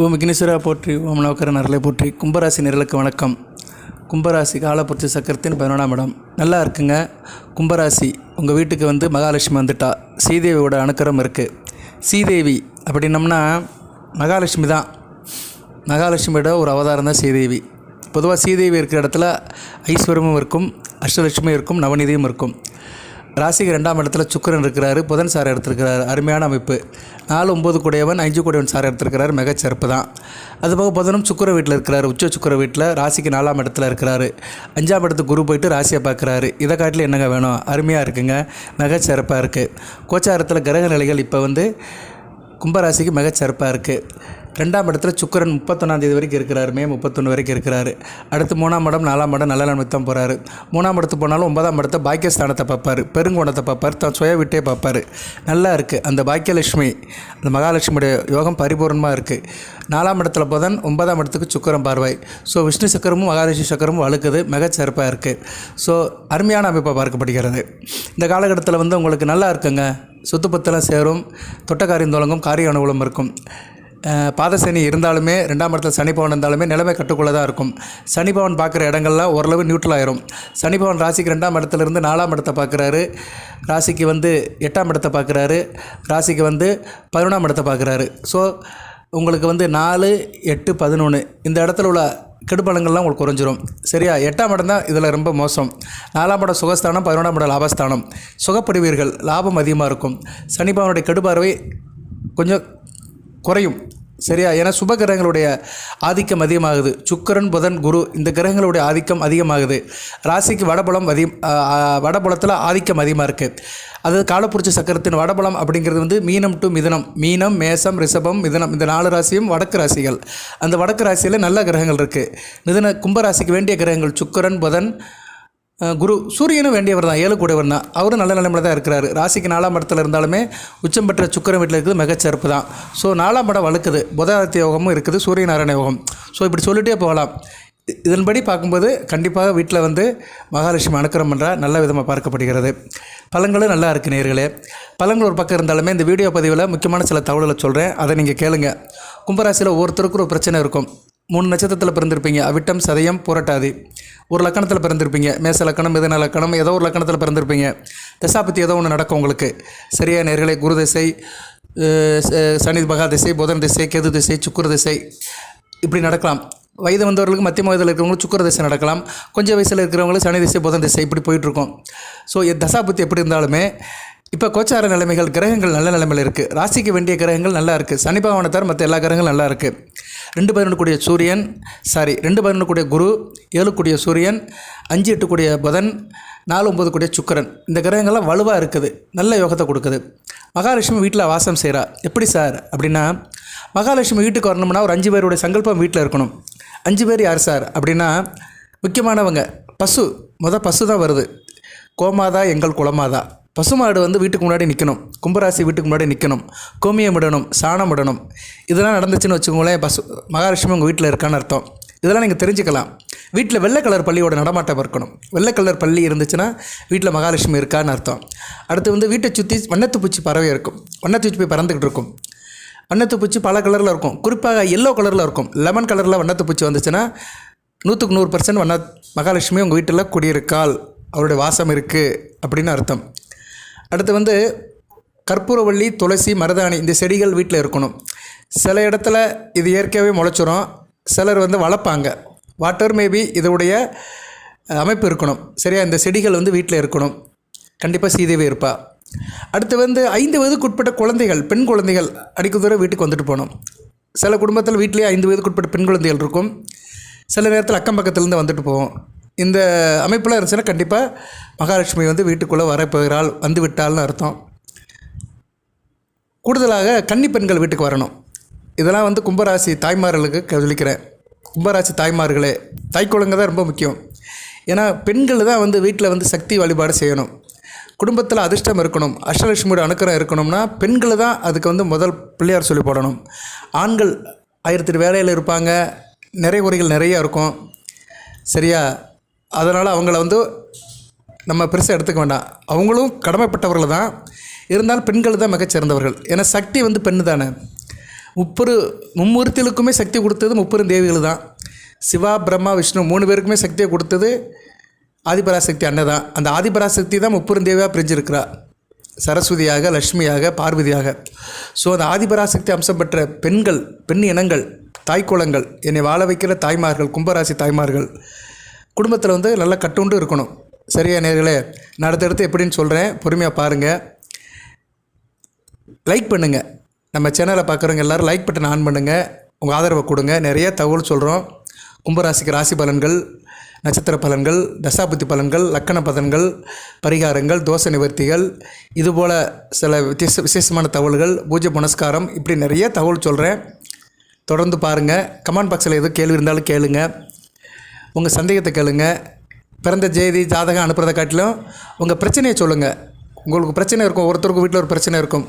ஓம் விக்னேஸ்வரா போற்றி ஓம் நவக்கர நரலை போற்றி. கும்பராசி நிரலுக்கு வணக்கம். கும்பராசி காலப்புரட்சி சக்கரத்தின் பதினொன்றாம் இடம். நல்லா இருக்குங்க. கும்பராசி உங்கள் வீட்டுக்கு வந்து மகாலட்சுமி வந்துட்டா. ஸ்ரீதேவியோட அனுக்கரம் இருக்குது ஸ்ரீதேவி அப்படின்னம்னா மகாலட்சுமி தான். மகாலட்சுமியோட ஒரு அவதாரம் தான் ஸ்ரீதேவி. பொதுவாக ஸ்ரீதேவி இருக்கிற இடத்துல ஐஸ்வர்யமும் இருக்கும் அஷ்டலட்சுமியும் இருக்கும் நவநிதியும் இருக்கும். ராசிக்கு ரெண்டாம் இடத்துல சுக்கிரன் இருக்கிறாரு புதன் சார் எடுத்திருக்கிறாரு அருமையான அமைப்பு. நாலு ஒம்பது கூடையவன் அஞ்சு கூடையவன் சார் எடுத்திருக்கிறாரு மிகச்சிறப்பு தான். அதுபோக புதனும் சுக்கிர வீட்டில் இருக்கிறாரு உச்ச சுக்கிர வீட்டில் ராசிக்கு நாலாம் இடத்துல இருக்கிறாரு. அஞ்சாம் இடத்துக்கு குரு போயிட்டு ராசியை பார்க்குறாரு. இதை காட்டில் என்னங்க வேணும்? அருமையாக இருக்குங்க. மிகச்சிறப்பாக இருக்குது கோச்சாரத்தில் கிரக நிலைகள் இப்போ வந்து கும்பராசிக்கு மிகச்சிறப்பாக இருக்குது ரெண்டாம் இடத்துல சுக்கரன் முப்பத்தொன்னாந்தேதி வரைக்கும் இருக்கிறார். மே முப்பத்தொன்று வரைக்கும் இருக்கிறாரு. அடுத்து மூணாம் இடம் நாலாம் இடம் நல்ல நிமித்தம் போகிறாரு மூணாம் இடத்துக்கு போனாலும் ஒன்பதாம் இடத்த பாக்கியஸ்தானத்தை பார்ப்பார். பெருங்கோணத்தை பார்ப்பார். தான் சுய விட்டே பார்ப்பார். நல்லா இருக்குது அந்த பாக்கியலட்சுமி அந்த மகாலட்சுமியுடைய யோகம் பரிபூர்ணமாக இருக்குது நாலாம் இடத்துல போதன் ஒன்பதாம் இடத்துக்கு சுக்கரம் பார்வை. ஸோ விஷ்ணு சக்கரமும் மகாலட்சுமி சக்கரமும் வழுக்குது. மிகச்சிறப்பாக இருக்குது ஸோ அருமையான அமைப்பாக பார்க்கப்படுகிறது. இந்த காலகட்டத்தில் வந்து உங்களுக்கு நல்லா இருக்குங்க. சொத்து பத்தெல்லாம் சேரும். தொட்டக்காரியம் தொடங்கும். காரிய அனுகூலம் இருக்கும். பாதசனி இருந்தாலுமே ரெண்டாம் இடத்துல சனிபவன் இருந்தாலுமே நிலைமை கட்டுக்குள்ளே தான் இருக்கும் சனிபவன் பார்க்குற இடங்கள்லாம் ஓரளவு நியூட்ரல் ஆயிரும். சனிபவன் ராசிக்கு ரெண்டாம் இடத்துலேருந்து நாலாம் இடத்தை பார்க்குறாரு. ராசிக்கு வந்து எட்டாம் இடத்தை பார்க்குறாரு. ராசிக்கு வந்து பதினொன்றாம் இடத்தை பார்க்குறாரு. ஸோ உங்களுக்கு வந்து நாலு எட்டு பதினொன்று இந்த இடத்துல உள்ள கெடுபலங்கள்லாம் உங்களுக்கு குறைஞ்சிரும். சரியா? எட்டாம் இடம் தான் இதில் ரொம்ப மோசம். நாலாம் இடம் சுகஸ்தானம் பதினொன்றாம் இடம் லாபஸ்தானம். சுகப்படுவீர்கள். லாபம் அதிகமாக இருக்கும். சனிபவனுடைய கெடுபார்வை கொஞ்சம் குறையும். சரியா? ஏன்னா சுப கிரகங்களுடைய ஆதிக்கம் அதிகமாகுது. சுக்கரன் புதன் குரு இந்த கிரகங்களுடைய ஆதிக்கம் அதிகமாகுது. ராசிக்கு வடபலம் அதிகம் வடபலத்தில் ஆதிக்கம் அதிகமாக இருக்குது அது காலப்புரிச்ச சக்கரத்தின் வடபலம் அப்படிங்கிறது வந்து மீனம் டு மிதனம். மீனம் மேசம் ரிஷபம் மிதனம். இந்த நாலு ராசியும் வடக்கு ராசிகள். அந்த வடக்கு ராசியில் நல்ல கிரகங்கள் இருக்குது மிதன கும்பராசிக்கு வேண்டிய கிரகங்கள் சுக்கிரன் புதன் குரு சூரியனும் வேண்டியவர் தான் ஏழு கூடவர் தான். அவரும் நல்ல நிலைமையில் தான் இருக்கிறாரு. ராசிக்கு நாலாம் இடத்துல இருந்தாலுமே உச்சம் பெற்ற சுக்கரம் வீட்டில் இருக்குது மிகச்சிறப்பு தான். ஸோ நாலாம் இடம் வழுக்குது புதாதித்ய யோகமும் இருக்குது சூரிய நாராயண யோகம். ஸோ இப்படி சொல்லிட்டே போகலாம். இதன்படி பார்க்கும்போது கண்டிப்பாக வீட்டில் வந்து மகாலட்சுமி அனுக்கிரம் பண்ணுறா நல்ல விதமாக பார்க்கப்படுகிறது. பழங்களும் நல்லா இருக்குது நேர்களே. பழங்கள் ஒரு பக்கம் இருந்தாலுமே இந்த வீடியோ பதிவில் முக்கியமான சில தகவல்களை சொல்கிறேன் அதை நீங்கள் கேளுங்க. கும்பராசியில் ஒவ்வொருத்தருக்கும் ஒரு பிரச்சனை இருக்கும். மூணு நட்சத்திரத்தில் பிறந்திருப்பீங்க. அவிட்டம் சதயம் புரட்டாது. ஒரு லக்கணத்தில் பிறந்திருப்பீங்க. மேச லக்கணம் மிதன லக்கணம் ஏதோ ஒரு லக்கணத்தில் பிறந்திருப்பீங்க. தசாபத்தி ஏதோ ஒன்று நடக்கும் உங்களுக்கு. சரியாக நேர்களை குரு திசை ச- சனி மகா திசை புதன் திசை கெது திசை சுக்குர திசை. இப்படி நடக்கலாம். வயது வந்தவர்களுக்கு மத்திய வயதில் இருக்கிறவங்களுக்கு சுக்கர திசை நடக்கலாம். கொஞ்சம் வயசில் இருக்கிறவங்களுக்கு சனி திசை புதன் திசை இப்படி போயிட்டுருக்கோம். ஸோ தசாபத்தி எப்படி இருந்தாலுமே இப்போ கோச்சார நிலைமைகள் கிரகங்கள் நல்ல நிலைமையில் இருக்குது ராசிக்கு வேண்டிய கிரகங்கள் நல்லா இருக்குது சனி மற்ற எல்லா கிரகங்களும் நல்லா இருக்குது ரெண்டு பதினொன்று கூடிய சூரியன் சாரி ரெண்டு பதினொன்று கூடிய குரு ஏழு கூடிய சூரியன் அஞ்சு எட்டு கூடிய புதன் நாலு ஒம்பது கூடிய சுக்கிரன். இந்த கிரகங்கள்லாம் வலுவாக இருக்குது நல்ல யோகத்தை கொடுக்குது. மகாலட்சுமி வீட்டில் வாசம் செய்கிறா எப்படி சார்? அப்படின்னா மகாலட்சுமி வீட்டுக்கு வரணும்னா ஒரு அஞ்சு பேருடைய சங்கல்பம் வீட்டில் இருக்கணும். அஞ்சு பேர் யார் சார்? அப்படின்னா முக்கியமானவங்க பசு. முத பசு தான் வருது. கோமாதா எங்கள் குளமாதா பசுமாடு வந்து வீட்டுக்கு முன்னாடி நிற்கணும் கும்பராசி வீட்டுக்கு முன்னாடி நிற்கணும் கோமியம் இடணும் சாணம் இடணும் இதெல்லாம் நடந்துச்சுன்னு வச்சுக்கோங்களேன் பசு மகாலட்சுமி உங்கள் வீட்டில் இருக்கான்னு அர்த்தம். இதெல்லாம் நீங்கள் தெரிஞ்சுக்கலாம். வீட்டில் வெள்ளை கலர் பள்ளியோட நடமாட்டம் இருக்கணும் வெள்ளை கலர் பள்ளி இருந்துச்சுன்னா வீட்டில் மகாலட்சுமி இருக்கான்னு அர்த்தம். அடுத்து வந்து வீட்டை சுற்றி வண்ணத்துப்பூச்சி பறவை இருக்கும். வண்ணத்துப்பூச்சி போய் பறந்துக்கிட்டு இருக்கும். வண்ணத்துப்பூச்சி பல கலரில் இருக்கும். குறிப்பாக எல்லோ கலரில் இருக்கும். லெமன் கலரில் வண்ணத்துப்பூச்சி வந்துச்சுன்னா நூற்றுக்கு நூறு பர்சன்ட் வண்ண மகாலட்சுமி உங்கள் வீட்டில் குடியிருக்காள். அவருடைய வாசம் இருக்குது அப்படின்னு அர்த்தம். அடுத்து வந்து கற்பூரவள்ளி துளசி மருதாணி இந்த செடிகள் வீட்டில் இருக்கணும். சில இடத்துல இது இயற்கையாகவே முளைச்சிரும். சிலர் வந்து வளர்ப்பாங்க. வாட்டர் மேபி இதோடைய அமைப்பு இருக்கணும். சரியா? இந்த செடிகள் வந்து வீட்டில் இருக்கணும். கண்டிப்பாக சீதேவி இருப்பா. அடுத்து வந்து ஐந்து வயதுக்குட்பட்ட குழந்தைகள் பெண் குழந்தைகள் அடிக்க தூரம் வீட்டுக்கு வந்துட்டு போகணும். சில குடும்பத்தில் வீட்டிலேயே ஐந்து வயதுக்குட்பட்ட பெண் குழந்தைகள் இருக்கும். சில நேரத்தில் அக்கம் பக்கத்துலேருந்து வந்துட்டு போவோம். இந்த அமைப்பில் இருந்துச்சுன்னா கண்டிப்பாக மகாலட்சுமி வந்து வீட்டுக்குள்ளே வரப்போகிறாள் வந்து விட்டாள்னு அர்த்தம். கூடுதலாக கன்னி பெண்கள் வீட்டுக்கு வரணும். இதெல்லாம் வந்து கும்பராசி தாய்மார்களுக்கு கவலிக்கிறேன் கும்பராசி தாய்மார்களே தாய்க்குழந்தை தான் ரொம்ப முக்கியம். ஏன்னா பெண்கள் தான் வந்து வீட்டில் வந்து சக்தி வழிபாடு செய்யணும். குடும்பத்தில் அதிர்ஷ்டம் இருக்கணும் அஷ்டலட்சுமியோட அனுக்கிரம் இருக்கணும்னா பெண்கள் தான் அதுக்கு வந்து முதல் பிள்ளையார் சொல்லி போடணும். ஆண்கள் ஆயிரத்தி வேலையில் இருப்பாங்க நிறைய குறைகள் நிறையா இருக்கும். சரியா? அதனால் அவங்கள வந்து நம்ம பெருசாக எடுத்துக்க வேண்டாம். அவங்களும் கடமைப்பட்டவர்கள் தான். இருந்தாலும் பெண்கள் தான் மிகச்சிறந்தவர்கள் ஏன்னா சக்தி வந்து பெண்ணு தானே. முப்பரு மும்மூர்த்திகளுக்குமே சக்தி கொடுத்தது முப்பெரும் தேவிகள் தான். சிவா பிரம்மா விஷ்ணு மூணு பேருக்குமே சக்தியை கொடுத்தது ஆதிபராசக்தி அன்னை தான். அந்த ஆதிபராசக்தி தான் முப்பெரும் தேவியாக பிரிஞ்சிருக்கிறா. சரஸ்வதியாக லக்ஷ்மியாக பார்வதியாக. ஸோ அந்த ஆதிபராசக்தி அம்சம் பெற்ற பெண்கள் பெண் இனங்கள் தாய்க்குளங்கள் என்னை வாழ வைக்கிற தாய்மார்கள் கும்பராசி தாய்மார்கள் குடும்பத்தில் வந்து நல்லா கட்டுண்டு இருக்கணும். சரியா நேர்களே? நான் அடுத்தடுத்து எப்படின்னு சொல்கிறேன் பொறுமையாக பாருங்கள் லைக் பண்ணுங்கள் நம்ம சேனலை பார்க்குறவங்க எல்லோரும் லைக் பட்டன் ஆன் பண்ணுங்கள் உங்கள் ஆதரவை கொடுங்க. நிறைய தகவல் சொல்கிறோம் கும்பராசிக்கு ராசி பலன்கள் நட்சத்திர பலன்கள் தசாபுத்தி பலன்கள் லக்கண பலன்கள் பரிகாரங்கள் தோசை நிவர்த்திகள் இதுபோல் சில விசேஷ விசேஷமான தகவல்கள் பூஜை புனஸ்காரம் இப்படி நிறைய தகவல் சொல்கிறேன் தொடர்ந்து பாருங்கள் கமெண்ட் பாக்ஸில் எதுவும் கேள்வி இருந்தாலும் கேளுங்கள் உங்கள் சந்தேகத்தை கேளுங்க. பிறந்த ஜெயதி ஜாதகம் அனுப்புகிறத காட்டிலும் உங்கள் பிரச்சனையை சொல்லுங்கள் உங்களுக்கு பிரச்சனை இருக்கும் ஒருத்தருக்கு வீட்டில் ஒரு பிரச்சனை இருக்கும்.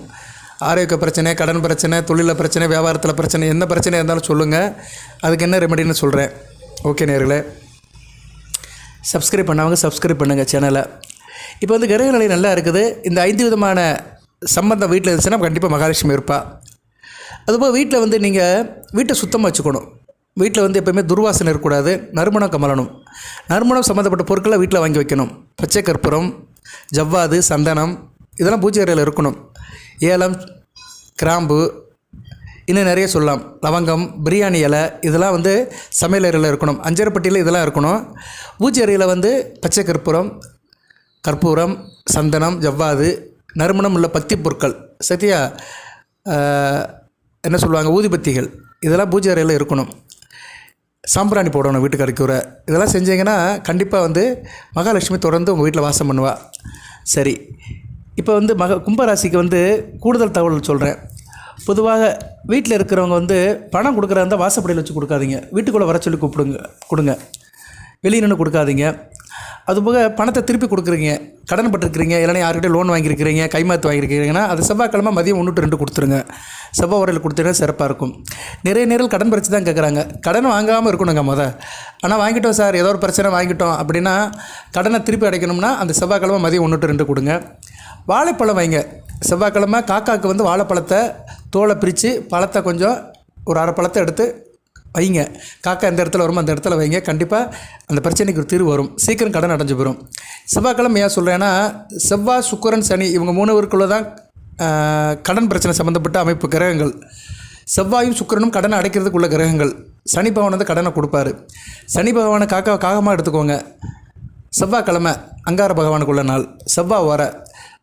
ஆரோக்கிய பிரச்சனை கடன் பிரச்சனை தொழிலில் பிரச்சனை வியாபாரத்தில் பிரச்சனை என்ன பிரச்சனை இருந்தாலும் சொல்லுங்கள் அதுக்கு என்ன ரெமெடின்னு சொல்கிறேன் ஓகே நேர்களே சப்ஸ்கிரைப் பண்ணவங்க சப்ஸ்கிரைப் பண்ணுங்கள் சேனலை இப்போ வந்து கிரக நிலை நல்லா இருக்குது. இந்த ஐந்து விதமான சம்பந்தம் வீட்டில் இருந்துச்சுன்னா கண்டிப்பாக மகாலட்சுமி இருப்பாள் அதுபோல் வீட்டில் வந்து நீங்கள் வீட்டை சுத்தமாக வச்சுக்கணும். வீட்டில் வந்து எப்போயுமே துர்வாசனை இருக்கக்கூடாது. நறுமணம் கமலணும். நறுமணம் சம்மந்தப்பட்ட பொருட்களை வீட்டில் வாங்கி வைக்கணும். பச்சை கற்பூரம் ஜவ்வாது சந்தனம் இதெல்லாம் பூஜை அறையில் இருக்கணும். ஏலம் கிராம்பு இன்னும் நிறைய சொல்லலாம். லவங்கம் பிரியாணி இலை இதெல்லாம் வந்து சமையல் அறையில் இருக்கணும். அஞ்சரைப்பட்டியில் இதெல்லாம் இருக்கணும். பூஜை அறையில் வந்து பச்சை கற்பூரம் கற்பூரம் சந்தனம் ஜவ்வாது நறுமணம் உள்ள பத்தி பொருட்கள். சத்தியா என்ன சொல்லுவாங்க? ஊதிபத்திகள். இதெல்லாம் பூஜை அறையில் இருக்கணும். சாம்பிராணி போடணும் வீட்டுக்கு அடிக்கூற இதெல்லாம் செஞ்சீங்கன்னா கண்டிப்பாக வந்து மகாலட்சுமி தொடர்ந்து உங்கள் வீட்டில் வாசம் பண்ணுவா. சரி இப்போ வந்து மக கும்பராசிக்கு வந்து கூடுதல் தகவல் சொல்கிறேன் பொதுவாக வீட்டில் இருக்கிறவங்க வந்து பணம் கொடுக்குறதா இருந்தால் வாசப்படியில் வச்சு கொடுக்காதீங்க. வீட்டுக்குள்ளே வர சொல்லி கூப்பிடுங்க கொடுங்க. வெளியே நின்று கொடுக்காதீங்க. அதுபோக பணத்தை திருப்பி கொடுக்குறீங்க கடன் பட்டிருக்கிறீங்க இல்லைனா யார்கிட்ட லோன் வாங்கியிருக்கிறீங்க கைமாத்து வாங்கியிருக்கிறீங்கன்னா அது செவ்வாய்க்கிழமை மதியம் ஒன்று டு ரெண்டு கொடுத்துருங்க. செவ்வாய் உரையில் கொடுத்தீங்கன்னா சிறப்பாக இருக்கும். நிறைய நேரில் கடன் பிரச்சனை தான் கேட்குறாங்க கடன் வாங்காமல் இருக்கணுங்க முத. ஆனால் வாங்கிட்டோம் சார் ஏதோ ஒரு பிரச்சனை வாங்கிட்டோம் அப்படின்னா கடனை திருப்பி அடைக்கணும்னா அந்த செவ்வாய்க்கிழமை மதியம் ஒன்று டு ரெண்டு கொடுங்க. வாழைப்பழம் வைங்க. செவ்வாய்க்கிழமை காக்காவுக்கு வந்து வாழைப்பழத்தை தோலை பிரித்து பழத்தை கொஞ்சம் ஒரு அரை பழத்தை எடுத்து வைங்க. காக்கா எந்த இடத்துல வருமோ? அந்த இடத்துல வைங்க. கண்டிப்பாக அந்த பிரச்சனைக்கு ஒரு தீர்வு வரும். சீக்கிரம் கடன் அடைஞ்சு போயிடும் செவ்வாய்க்கிழமை ஏன் சொல்கிறேன்னா செவ்வாய் சுக்கிரன் சனி இவங்க மூணுவருக்குள்ளே தான் கடன் பிரச்சனை சம்மந்தப்பட்ட அமைப்பு கிரகங்கள். செவ்வாயும் சுக்கிரனும் கடனை அடைக்கிறதுக்குள்ள கிரகங்கள். சனி பகவான் வந்து கடனை கொடுப்பாரு. சனி பகவானை காக்கா காகமாக எடுத்துக்கோங்க. செவ்வாய்க்கிழமை அங்கார பகவானுக்குள்ள நாள். செவ்வாய் வர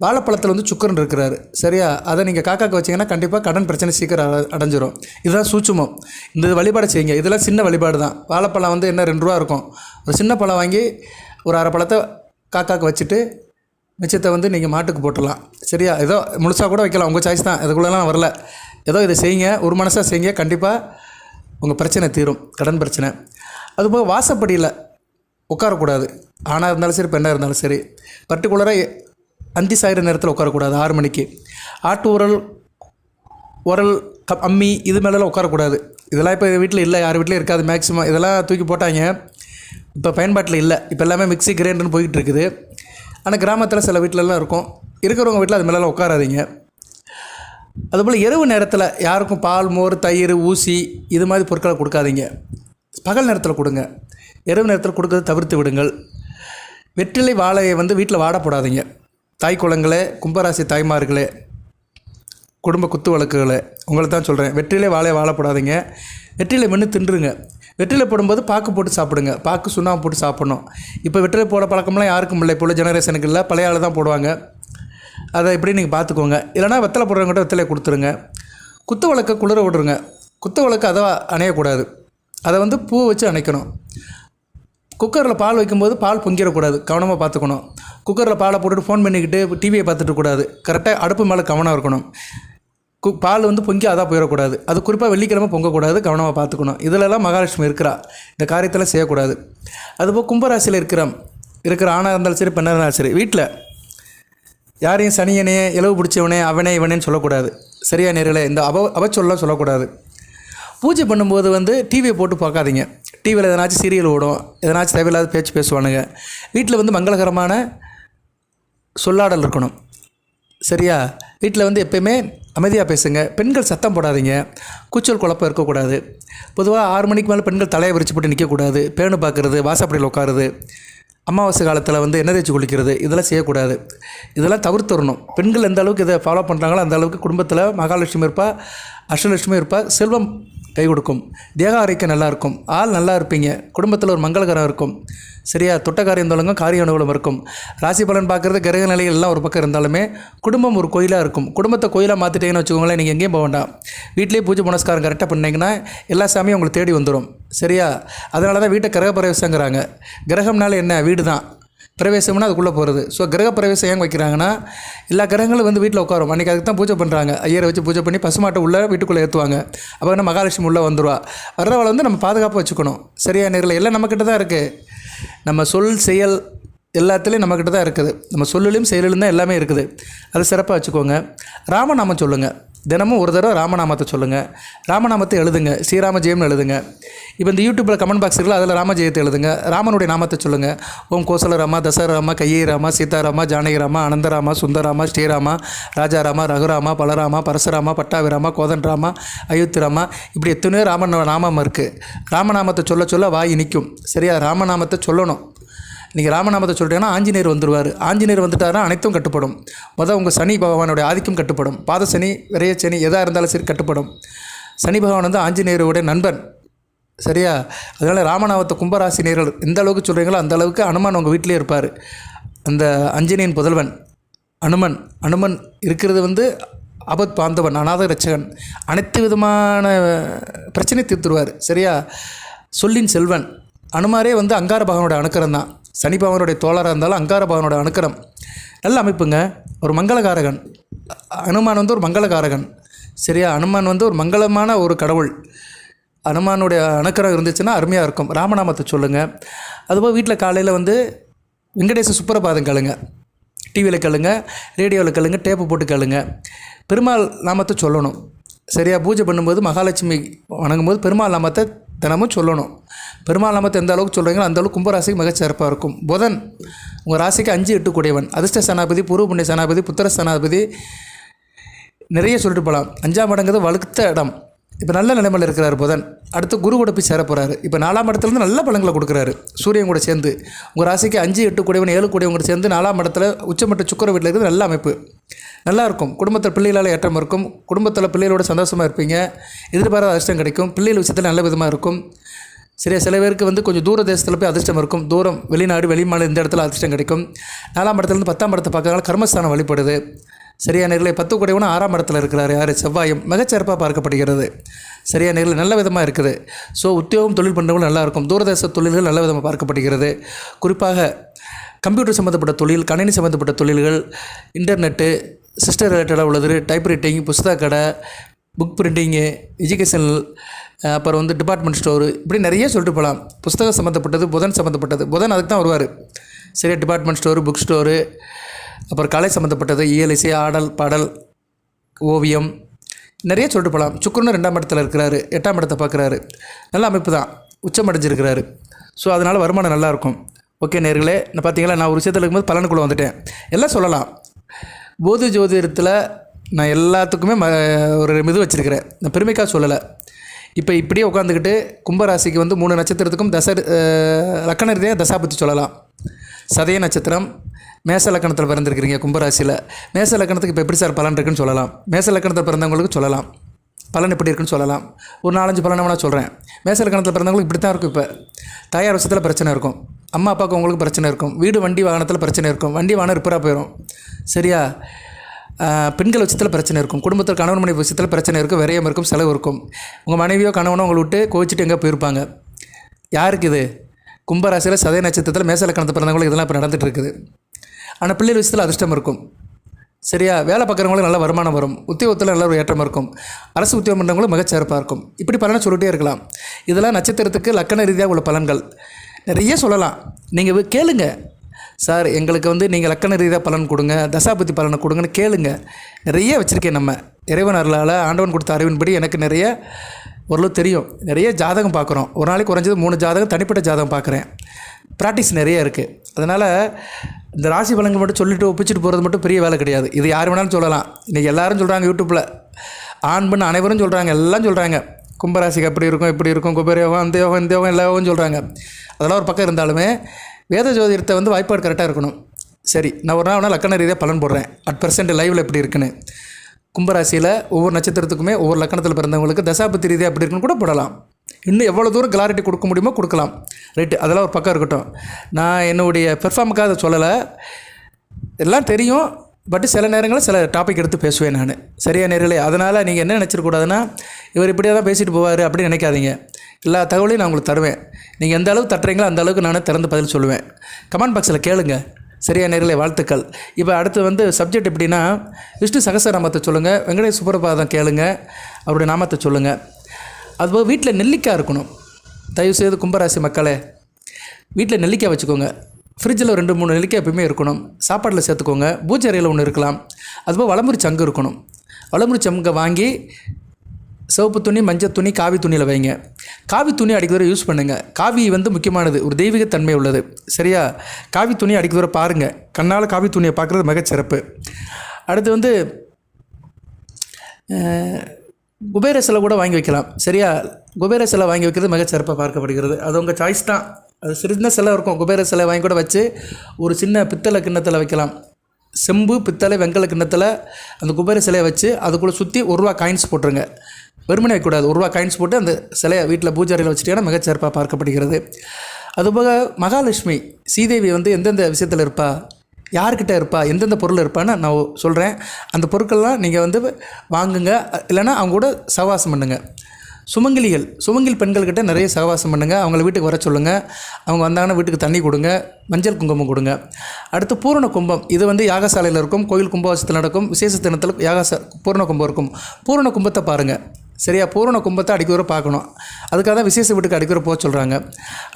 வாழைப்பழத்தில் வந்து சுக்கரன் இருக்கிறாரு. சரியா? அதை நீங்கள் காக்காக்கு வச்சிங்கன்னா கண்டிப்பாக கடன் பிரச்சனை சீக்கிரம் அடைஞ்சிரும். இதுதான் சூட்சுமம். இந்த வழிபாடு செய்யுங்க. இதெல்லாம் சின்ன வழிபாடு தான் வாழைப்பழம் வந்து என்ன ரெண்டு ரூபா இருக்கும். ஒரு சின்ன பழம் வாங்கி ஒரு அரை பழத்தை காக்காக்கு வச்சுட்டு மிச்சத்தை வந்து நீங்கள் மாட்டுக்கு போட்டுடலாம். சரியா? ஏதோ முழுசாக கூட வைக்கலாம். உங்கள் சாய்ஸ் தான். இதுக்குள்ளெல்லாம் வரல. ஏதோ இதை செய்யுங்க. ஒரு மனசாக செய்யுங்க. கண்டிப்பாக உங்கள் பிரச்சனை தீரும். கடன் பிரச்சனை. அதுபோக வாசப்படியில் உட்காரக்கூடாது. ஆணாக இருந்தாலும் சரி பெண்ணாக இருந்தாலும் சரி. பர்டிகுலராக அந்தி சாயிற நேரத்தில் உட்காரக்கூடாது ஆறு மணிக்கு. ஆட்டு உரல் உரல் க அம்மி இது மேலெல்லாம் உட்காரக்கூடாது. இதெல்லாம் இப்போ வீட்டில் இல்லை யார் வீட்லையும் இருக்காது மேக்ஸிமம் இதெல்லாம் தூக்கி போட்டாங்க. இப்போ பயன்பாட்டில் இல்லை இப்போ எல்லாமே மிக்ஸி கிரைண்டர்னு போய்கிட்டு இருக்குது ஆனால் கிராமத்தில் சில வீட்டிலலாம் இருக்கும். இருக்கிறவங்க வீட்டில் அது மேலெல்லாம் உட்காராதீங்க. அதுபோல் இரவு நேரத்தில் யாருக்கும் பால் மோர் தயிர் ஊசி இது மாதிரி பொருட்களை கொடுக்காதீங்க. பகல் நேரத்தில் கொடுங்க. இரவு நேரத்தில் கொடுக்கறது தவிர்த்து விடுங்கள். வெற்றிலை வாழையை வந்து வீட்டில் வாட போடாதீங்க. தாய் குளங்களே கும்பராசி தாய்மார்களே குடும்ப குத்து வழக்குகளே உங்களை தான் சொல்கிறேன் வெற்றிலே வாழையை வாழப்படாதீங்க. வெற்றிலை மென்று தின்றுங்க. வெற்றிலை போடும்போது பாக்கு போட்டு சாப்பிடுங்க. பாக்கு சுண்ணாம்பு போட்டு சாப்பிடணும். இப்போ வெற்றிலை போட பழக்கம்லாம் யாருக்கும் இல்லை. இப்போ உள்ள ஜெனரேஷனுக்கு இல்லை. பழைய ஆள் தான் போடுவாங்க. அதை எப்படி நீங்கள் பார்த்துக்கோங்க. இல்லைனா வெத்தலை போடுறவங்ககிட்ட வெத்தலை கொடுத்துருங்க. குத்து விளக்க குளிர விடுருங்க. குத்து விளக்கு அதை அணையக்கூடாது. அதை வந்து பூ வச்சு அணைக்கணும். குக்கரில் பால் வைக்கும்போது பால் பொங்கிடக்கூடாது. கவனமாக பார்த்துக்கணும். குக்கரில் பாலை போட்டுட்டு ஃபோன் பண்ணிக்கிட்டு டிவியை பார்த்துட்டு கூடாது. கரெக்டாக அடுப்பு மேலே கவனம் இருக்கணும். கு பால் வந்து பொங்கி அதாக போயிடக்கூடாது அது குறிப்பாக வெள்ளிக்கிழமை பொங்கக்கூடாது கவனமாக பார்த்துக்கணும். இதிலெல்லாம் மகாலட்சுமி இருக்கிறா. இந்த காரியத்தில் செய்யக்கூடாது. அதுபோல் கும்பராசியில் இருக்கிற இருக்கிற ஆணாக இருந்தாலும் சரி பெண்ணாக இருந்தாலும் சரி வீட்டில் யாரையும் சனியனே இலவு பிடிச்சவனே அவனே இவனேன்னு சொல்லக்கூடாது. சரியா நேரில் இந்த அவ அவச்சொல்லாம் சொல்லக்கூடாது. பூஜை பண்ணும்போது வந்து டிவியை போட்டு பார்க்காதீங்க. டிவியில் எதனாச்சும் சீரியல் ஓடும் எதனாச்சும் தேவையில்லாத பேச்சு பேசுவானுங்க. வீட்டில் வந்து மங்களகரமான சொல்லாடல் இருக்கணும். சரியா? வீட்டில் வந்து எப்பயுமே அமைதியாக பேசுங்க. பெண்கள் சத்தம் போடாதீங்க. கூச்சல் குழப்பம் இருக்கக்கூடாது. பொதுவாக ஆறு மணிக்கு மேலே பெண்கள் தலையை விரிச்சு போட்டு நிற்கக்கூடாது பேணு பார்க்குறது வாசப்படியில் உட்காருது. அமாவாசை காலத்தில் வந்து எண்ணெய் தேய்ச்சி குளிக்கிறது இதெல்லாம் செய்யக்கூடாது. இதெல்லாம் தவிர்த்துடணும் பெண்கள் எந்த அளவுக்கு இதை ஃபாலோ பண்ணுறாங்களோ அந்த அளவுக்கு குடும்பத்தில் மகாலட்சுமி இருப்பா. அஷ்டலட்சுமி இருப்பா செல்வம் கை கொடுக்கும். தேக ஆரோக்கியம் நல்லா இருக்கும். ஆள் நல்லா இருப்பீங்க. குடும்பத்தில் ஒரு மங்களகரம் இருக்கும். சரியா தொட்ட காரியம் தொழங்கும் காரிய அனுகூலம் இருக்கும். ராசி பலன் பார்க்குறது கிரக நிலைகள் எல்லாம் ஒரு பக்கம் இருந்தாலுமே குடும்பம் ஒரு கோயிலாக இருக்கும். குடும்பத்தை கோயிலாக மாற்றிட்டீங்கன்னு வச்சுக்கோங்களேன் நீங்கள் எங்கேயும் போக வேண்டாம். வீட்டிலேயே பூஜை புனஸ்காரம் கரெக்டாக பண்ணிங்கன்னா எல்லா சாமியும் உங்களுக்கு தேடி வந்துடும் சரியா? அதனால தான் வீட்டை கிரக பிரவேசங்கிறாங்க கிரகம்னால என்ன? வீடு தான் பிரவேசம்னா அதுக்குள்ளே போகிறது. ஸோ கிரக பிரவேசம் ஏன் வைக்கிறாங்கன்னா எல்லா கிரகங்களும் வந்து வீட்டில் உட்காரும். அன்றைக்கி அதுக்கு தான் பூஜை பண்ணுறாங்க. ஐயரை வச்சு பூஜை பண்ணி பசுமாட்டை உள்ளே வீட்டுக்குள்ளே ஏற்றுவாங்க. அப்போ என்ன மகாலட்சுமி உள்ளே வந்துடுவா வர்றவளை வந்து நம்ம பாதுகாப்பாக வச்சுக்கணும். சரியான நேரில் எல்லாம் நம்மக்கிட்ட தான் இருக்குது நம்ம சொல் செயல் எல்லாத்துலேயும் நம்மக்கிட்ட தான் இருக்குது. நம்ம சொல்லிலும் செயலிலும் தான் எல்லாமே இருக்குது. அது சிறப்பாக வச்சுக்கோங்க. ராமநாமம் சொல்லுங்கள் தினமும் ஒரு தடவை ராமநாமத்தை சொல்லுங்கள் ராமநாமத்தை எழுதுங்க. ஸ்ரீராம ஜெயம்னு எழுதுங்க. இப்போ இந்த யூடியூப்பில் கமெண்ட் பாக்ஸ் இருக்குல்ல அதில் ராமஜெயத்தை எழுதுங்க. ராமனுடைய நாமத்தை சொல்லுங்கள் ஓம் கோசலராமா தசராமா கையராமா சீதாராமா ஜானகிராமா அனந்தராமா சுந்தராமா ஸ்ரீராமா ராஜாராமா ரகுராமா பலராமா பரசுராமா பட்டாபிராமா கோதண்டராமா அயோத்திராமா இப்படி எத்தனையோ ராமன் நாமம் இருக்குது ராமநாமத்தை சொல்ல சொல்ல வாய் நிற்கும் சரியா? ராமநாமத்தை சொல்லணும். நீங்கள் ராமநாமத்தை சொல்கிறீங்கன்னா ஆஞ்சநேயர் வந்துடுவார் ஆஞ்சநேயர் வந்துட்டாருன்னா அனைத்தும் கட்டுப்படும். மொதல் உங்கள் சனி பகவானுடைய ஆதிக்கம் கட்டுப்படும். பாத சனி விரைய சனி எதாக இருந்தாலும் சரி கட்டுப்படும். சனி பகவான் வந்து ஆஞ்சநேயருடைய நண்பன். சரியா? அதனால் ராமநாமத்தை கும்பராசி நேர்கள் எந்த அளவுக்கு சொல்கிறீங்களோ அந்த அளவுக்கு அனுமான் உங்கள் வீட்டிலே இருப்பார். அந்த அஞ்சனியின் புதல்வன் அனுமன் அனுமன் இருக்கிறது வந்து ஆபத் பாந்தவன் அநாத ரட்சகன் அனைத்து விதமான பிரச்சனை தீர்த்துருவார். சரியா? சொல்லின் செல்வன். அனுமாரே வந்து அங்கார பகவானோட அணுக்கரம் தான் சனி பகவானுடைய தோழராக இருந்தாலும் அங்கார பகவானோட அணுக்கரம் நல்ல அமைப்புங்க. ஒரு மங்களகாரகன். அனுமான் வந்து ஒரு மங்களகாரகன். சரியா? அனுமான் வந்து ஒரு மங்களமான ஒரு கடவுள். அனுமானுடைய அணுக்கரம் இருந்துச்சுன்னா அருமையாக இருக்கும். ராமநாமத்தை சொல்லுங்கள் அதுபோல் வீட்டில் காலையில் வந்து வெங்கடேச சுப்பரபாதம் கேளுங்க. டிவியில் கேளுங்க. ரேடியோவில் கேளுங்க. டேப்பு போட்டு கேளுங்க. பெருமாள் நாமத்தை சொல்லணும். சரியா? பூஜை பண்ணும்போது மகாலட்சுமி வணங்கும்போது பெருமாள் நாமத்தை தினமும் சொல்லணும். பெருமாள் நாமத்தை எந்த அளவுக்கு சொல்கிறீங்களோ அந்த அளவுக்கு கும்பராசிக்கு மிகச் சிறப்பாக இருக்கும். புதன் உங்கள் ராசிக்கு அஞ்சு எட்டு கூடியவன். அதிர்ஷ்ட சனாபதி பூர்வ புண்ணிய சனாபதி புத்திர சனாபதி நிறைய சொல்லிட்டு போகலாம் அஞ்சாம் இடங்கிறது வலுத்த இடம். இப்போ நல்ல நிலைமையில் இருக்கிறார் புதன். அடுத்து குரு கூட போய் சேர போகிறாரு இப்போ நாலாம் இடத்துலேருந்து நல்ல பழங்களை கொடுக்குறாரு. சூரியன் கூட சேர்ந்து. உங்கள் ராசிக்கு அஞ்சு எட்டு கூடியவன் ஏழு கூடியவங்க கூட சேர்ந்து நாலாம் இடத்துல உச்சமட்ட சுக்கர வீட்டில் இருக்கிறது நல்ல அமைப்பு. நல்லாயிருக்கும் குடும்பத்தில் பிள்ளைகளால் ஏற்றம் இருக்கும். குடும்பத்தில் பிள்ளைகளோட சந்தோஷமாக இருப்பீங்க. எதிர்பாராத அதிர்ஷ்டம் கிடைக்கும். பிள்ளைகள் விஷயத்தில் நல்ல விதமாக இருக்கும். சரியா சில பேருக்கு வந்து கொஞ்சம் தூர தேசத்தில் போய் அதிர்ஷ்டம் இருக்கும். தூரம் வெளிநாடு வெளிமாநில இந்த இடத்துல அதிர்ஷ்டம் கிடைக்கும். நாலாம் இடத்துலேருந்து பத்தாம் இடத்தை பார்க்கறதுனால கர்மஸ்தானம் வழிபடுது. சரியா நேரில் பத்து குடைவனும் ஆறாம் இடத்துல இருக்கிறார். யார்? செவ்வாயும். மிகச்சிறப்பாக பார்க்கப்படுகிறது. சரியா நேரில் நல்ல விதமாக இருக்குது. ஸோ உத்தியோகம் தொழில் பண்ணுறவங்க நல்லா இருக்கும். தூரதேச தொழில்கள் நல்ல விதமாக பார்க்கப்படுகிறது. குறிப்பாக கம்ப்யூட்டர் சம்மந்தப்பட்ட தொழில் கணினி சம்மந்தப்பட்ட தொழில்கள் இன்டர்நெட்டு சிஸ்டர் ரிலேட்டடாக உள்ளது. டைப் ரைட்டிங் புஸ்தக கடை புக் பிரிண்டிங்கு எஜுகேஷனல் அப்புறம் வந்து டிபார்ட்மெண்ட் ஸ்டோரு இப்படி நிறைய சொல்லிட்டு போகலாம். புஸ்தகம் சம்மந்தப்பட்டது புதன் சம்மந்தப்பட்டது புதன் அதுக்கு தான் வருவார். சரியா டிபார்ட்மெண்ட் ஸ்டோரு புக் ஸ்டோரு அப்புறம் கலை சம்மந்தப்பட்டது இயல் இசை ஆடல் பாடல் ஓவியம் நிறைய சொல்லிட்டு போகலாம் சுக்கரனும் ரெண்டாம் இடத்துல இருக்கிறாரு எட்டாம் இடத்தை பார்க்குறாரு. நல்ல அமைப்பு தான். உச்சம் அடைஞ்சிருக்கிறாரு. ஸோ அதனால் வருமானம் நல்லாயிருக்கும் ஓகே நேர்களே நான் பார்த்தீங்களா நான் ஒரு விஷயத்தில் இருக்கும்போது பலனுக்குள்ளே வந்துட்டேன். எல்லாம் சொல்லலாம். போதி ஜோதிடத்தில் நான் எல்லாத்துக்குமே ம ஒரு மிது வச்சுருக்கிறேன். நான் பெருமைக்காக சொல்லலை. இப்போ இப்படியே உட்காந்துக்கிட்டு கும்பராசிக்கு வந்து மூணு நட்சத்திரத்துக்கும் தச லக்கணத்தையும் லக்கண ரீதியாக தசாபத்தி சொல்லலாம். சதய நட்சத்திரம் மேச லக்கணத்தில் பிறந்திருக்கிறீங்க கும்பராசியில். மேச லக்கணத்துக்கு இப்போ எப்படி சார் பலன் இருக்குன்னு சொல்லலாம்? மேச லக்கணத்தில் பிறந்தவங்களுக்கு சொல்லலாம். பலன் எப்படி இருக்குன்னு சொல்லலாம். ஒரு நாலஞ்சு பலனை வேணால் சொல்கிறேன் மேச லக்கணத்தில் பிறந்தவங்களுக்கு இப்படி தான் இருக்கும் இப்போ. தாயார் விஷயத்தில் பிரச்சனை இருக்கும். அம்மா அப்பாவுக்கு உங்களுக்கு பிரச்சனை இருக்கும். வீடு வண்டி வாகனத்தில் பிரச்சனை இருக்கும். வண்டி வாகனம் ரிப்பராக போயிடும் சரியா? பெண்கள் விஷயத்தில் பிரச்சனை இருக்கும். குடும்பத்தில் கணவன் மனைவி விஷயத்தில் பிரச்சனை இருக்கும் விரயம் இருக்கும். செலவு இருக்கும். உங்கள் மனைவியோ கணவனோ உங்களை விட்டு கோச்சிட்டு எங்கே போயிருப்பாங்க. யாருக்கு இது? கும்பராசியில் சதய நட்சத்திரத்தில் மேசலக்கணத்தை பிறந்தவங்களுக்கு இதெல்லாம் இப்போ நடந்துகிட்டு இருக்குது. ஆனால் பிள்ளைகள் விஷயத்தில் அதிர்ஷ்டம் இருக்கும். சரியா? வேலை பார்க்குறவங்களுக்கு நல்ல வருமானம் வரும். உத்தியோகத்தில் நல்ல ஒரு ஏற்றம் இருக்கும். அரசு உத்தியோகம் பண்ணுறவங்களும் மிகச்சிறப்பாக இருக்கும். இப்படி பலனை சொல்லிட்டே இருக்கலாம். இதெல்லாம் நட்சத்திரத்துக்கு லக்கண ரீதியாக உள்ள பலன்கள். நிறைய சொல்லலாம். நீங்கள் கேளுங்க. சார் எங்களுக்கு வந்து நீங்கள் லக்கண ரீதியாக பலன் கொடுங்க. தசாபதி பலனை கொடுங்கன்னு கேளுங்க. நிறைய வச்சுருக்கேன் நம்ம. இறைவன் அருளால் ஆண்டவன் கொடுத்த அறிவின்படி எனக்கு நிறைய ஓரளவு தெரியும். நிறைய ஜாதகம் பார்க்குறோம். ஒரு நாளைக்கு குறைஞ்சது மூணு ஜாதகம் தனிப்பட்ட ஜாதகம் பார்க்குறேன். ப்ராக்டிஸ் நிறைய இருக்குது அதனால் இந்த ராசி பலன்கள் மட்டும் சொல்லிட்டு ஒப்பிச்சிட்டு போகிறது மட்டும் பெரிய வேலை கிடையாது. இது யார் வேணாலும் சொல்லலாம். இன்றைக்கி எல்லாரும் சொல்கிறாங்க யூடியூப்பில் ஆண் பெண் அனைவரும் சொல்கிறாங்க எல்லாம் சொல்கிறாங்க கும்பராசிக்கு அப்படி இருக்கும் இப்படி இருக்கும். குபேர யோகம் அந்த யோகம் இந்த யோகம் எல்லா யோகம் சொல்கிறாங்க அதெல்லாம் ஒரு பக்கம் இருந்தாலுமே வேத ஜோதிடத்தை வந்து வாய்ப்பாடு கரெக்டாக இருக்கணும். சரி நான் ஒரு நாள் வேணால் லக்கண ரீதியாக பலன் போடுறேன். அட் பர்சன்ட் லைவில் எப்படி இருக்குன்னு. கும்பராசியில் ஒவ்வொரு நட்சத்திரத்துக்குமே ஒவ்வொரு லக்கணத்தில் பிறந்தவங்களுக்கு தசாபத்தி ரீதியாக அப்படி இருக்குன்னு கூட போடலாம். இன்னும் எவ்வளோ தூரம் கிளாரிட்டி கொடுக்க முடியுமோ கொடுக்கலாம். ரைட்டு அதெல்லாம் ஒரு பக்கம் இருக்கட்டும். நான் என்னுடைய பெர்ஃபார்முக்காக அதை சொல்லலை. எல்லாம் தெரியும் பட் சில நேரங்களில் சில டாபிக் எடுத்து பேசுவேன் நான். சரியா நேரிலே அதனால் நீங்கள் என்ன நினச்சிடக்கூடாதுன்னா இவர் இப்படியே தான் பேசிட்டு போவார் அப்படின்னு நினைக்காதீங்க. எல்லா தகவலையும் நான் உங்களுக்கு தருவேன். நீங்கள் எந்த அளவுக்கு தட்டுறீங்களோ அந்த அளவுக்கு நான் திறந்து பதில் சொல்லுவேன். கமெண்ட் பாக்ஸில் கேளுங்கள் சரியா நேரில் வாழ்த்துக்கள். இப்போ அடுத்து வந்து சப்ஜெக்ட் எப்படின்னா விஷ்ணு சகசரநாமத்தை சொல்லுங்கள் வெங்கடேஷ் சுப்பிரபாதம் கேளுங்க அவருடைய நாமத்தை சொல்லுங்கள் அதுபோக வீட்டில் நெல்லிக்காய் இருக்கணும். தயவு செய்து கும்பராசி மக்களே வீட்டில் நெல்லிக்காய் வச்சுக்கோங்க. ஃப்ரிட்ஜில் ரெண்டு மூணு நெல்லிக்காய் எப்பவுமே இருக்கணும். சாப்பாட்டில் சேர்த்துக்கோங்க. பூஜை அறையில் ஒன்று இருக்கலாம். அதுபோல் வளமுறி சங்கு இருக்கணும். வளமுறி சங்கை வாங்கி சிவப்பு துணி மஞ்சள் துணி காவி துணியில் வைங்க. காவி துணி அடிக்கடி யூஸ் பண்ணுங்கள் காவி வந்து முக்கியமானது. ஒரு தெய்வீகத்தன்மை உள்ளது. சரியா? காவி துணி அடிக்கடி பாருங்கள் கண்ணால் காவி துணியை பார்க்குறது மிகச்சிறப்பு அடுத்து வந்து குபேர சிலை கூட வாங்கி வைக்கலாம். சரியா? குபேர சிலை வாங்கி வைக்கிறது மிகச்சிறப்பாக பார்க்கப்படுகிறது. அது உங்கள் சாய்ஸ் தான். அது சின்ன சிலை இருக்கும். குபேர சிலை வாங்கி கூட வச்சு ஒரு சின்ன பித்தளை கிண்ணத்தில் வைக்கலாம். செம்பு பித்தளை வெங்கல கிண்ணத்தில் அந்த குபேர சிலையை வச்சு அதுக்குள்ளே சுற்றி ஒரு ரூபா காயின்ஸ் போட்டுருங்க. வெறுமனே வைக்கக்கூடாது ஒரு ரூபா காயின்ஸ் போட்டு அந்த சிலையை வீட்டில் பூஜை அறையில் வச்சுட்டீங்கன்னா மிகச்சிறப்பாக பார்க்கப்படுகிறது. அதுபோக மகாலட்சுமி சீதேவி வந்து எந்தெந்த விஷயத்தில் இருப்பா யார்கிட்ட இருப்பா எந்தெந்த பொருள் இருப்பான்னு நான் சொல்கிறேன் அந்த பொருட்கள்லாம் நீங்கள் வந்து வாங்குங்க. இல்லைன்னா அவங்க கூட சவாசம் பண்ணுங்கள் சுமங்கலிகள் சுமங்கில் பெண்கள்கிட்ட நிறைய சகவாசம் பண்ணுங்கள் அவங்கள வீட்டுக்கு வர சொல்லுங்கள் அவங்க வந்தாங்கன்னா வீட்டுக்கு தண்ணி கொடுங்க. மஞ்சள் குங்குமம் கொடுங்க. அடுத்து பூரண கும்பம் இது வந்து யாகசாலையில் இருக்கும் கோயில் கும்பாபிஷத்தில் நடக்கும் விசேஷ தினத்தில் யாகசா பூரண கும்பம் இருக்கும். பூரண கும்பத்தை பாருங்கள் சரியா பூரண கும்பத்தை அடிக்கிற பார்க்கணும். அதுக்காக தான் விசேஷ வீட்டுக்கு அடிக்கிற போக சொல்கிறாங்க